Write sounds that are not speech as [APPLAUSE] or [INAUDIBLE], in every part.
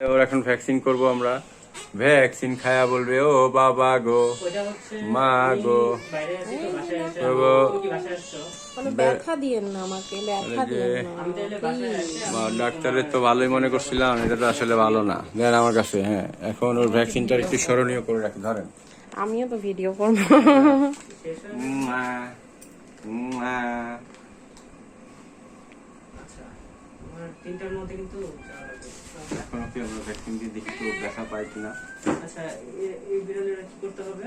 ওর এখন ভ্যাকসিন করব আমরা। ভ্যাকসিন খায়া বলবে ও বাবা গো মা গো। ডাক্তারের তো ভালোই মনে করছিলাম এটা তো আসলে ভালো না। দেন আমার কাছে হ্যাঁ। এখন ওর ভ্যাকসিনটা একটু স্মরণীয় করে রাখি ধরেন। আমিও তো ভিডিও করব। মা, মা। আচ্ছা তিনটার মধ্যে কিন্তু আমরা ভ্যাকসিন দিয়ে দেখি তো দেখা পাই কিনা? আচ্ছা এই বিড়ালের কি করতে হবে?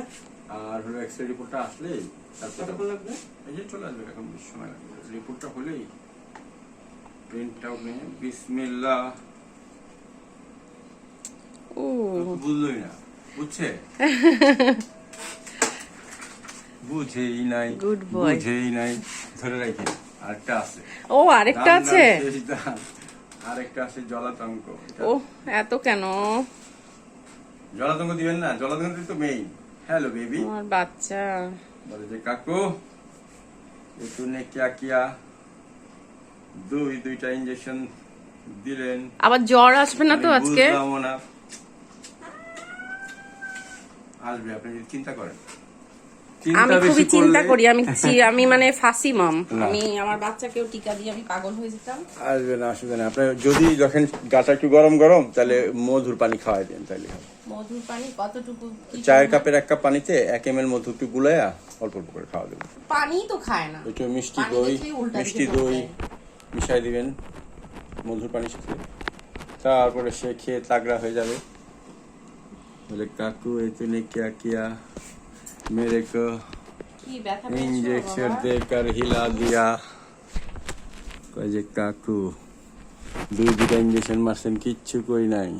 আর হলো এক্স রে রিপোর্টটা তারপর লাগবে? এই যে চলে আসবে এখন বেশি সময় লাগবে। রিপোর্টটা হলেই প্রিন্ট আউট নিয়ে বিসমিল্লাহ। ও। বুঝলোই না বুঝছে? [LAUGHS] বুঝেই নাই Good boy. বুঝেই নাই। ধরে রাখি আরেকটা আছে। ও আরেকটা আছে। আরেকটা আছে জলাতঙ্ক। ও এত কেন? জলাতঙ্ক দিবেন না জলাতঙ্ক তো মেইন হ্যালো বেবি আমার বাচ্চা। বলে যে কাকু একটু নে কিয়া দুই দুইটা ইঞ্জেকশন দিলেন। আবার জ্বর আসবে না তো আজকে? আসবে আপনি চিন্তা করেন। আমি খুবই চিন্তা করি আমি [LAUGHS] আমি মানে ফাঁসি মাম। আমি আমার বাচ্চাকেও টিকা দিয়ে আমি পাগল হয়ে যেতাম। আসবে না আসবে না। আপনার যদি যখন গাটা একটু গরম গরম তাহলে মধুর পানি খাওয়াই দেন তাহলে। মধুর পানি কতটুকু চায়ের কাপের এক কাপ পানিতে এক এম এল মধু একটু অল্প অল্প করে খাওয়া দেবেন। পানি তো খায় না। একটু মিষ্টি দই মিষ্টি দই। মিশাই দিবেন। মধুর পানির সাথে। তারপরে সে খেয়ে তাগড়া হয়ে যাবে। বলে কাকু এতনে কিয়া কিয়া? মেরে কো কি ব্যথা পেয়েছো इंजेक्शन বাবা? देकर हिला दिया কয় যে কাকু দুই দুটা ইঞ্জেকশন মারছেন কিচ্ছু কই নাই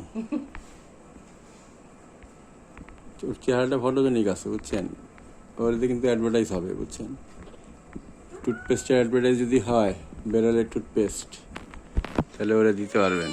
ওর চেহারাটা ফটোজেনিক আছে বুঝছেন ওরতে কিন্তু অ্যাডভার্টাইজ হবে বুঝছেন টুথপেস্টের অ্যাডভার্টাইজ যদি হয় বেরোলে টুথপেস্ট তাহলে ওরা দিতে পারবেন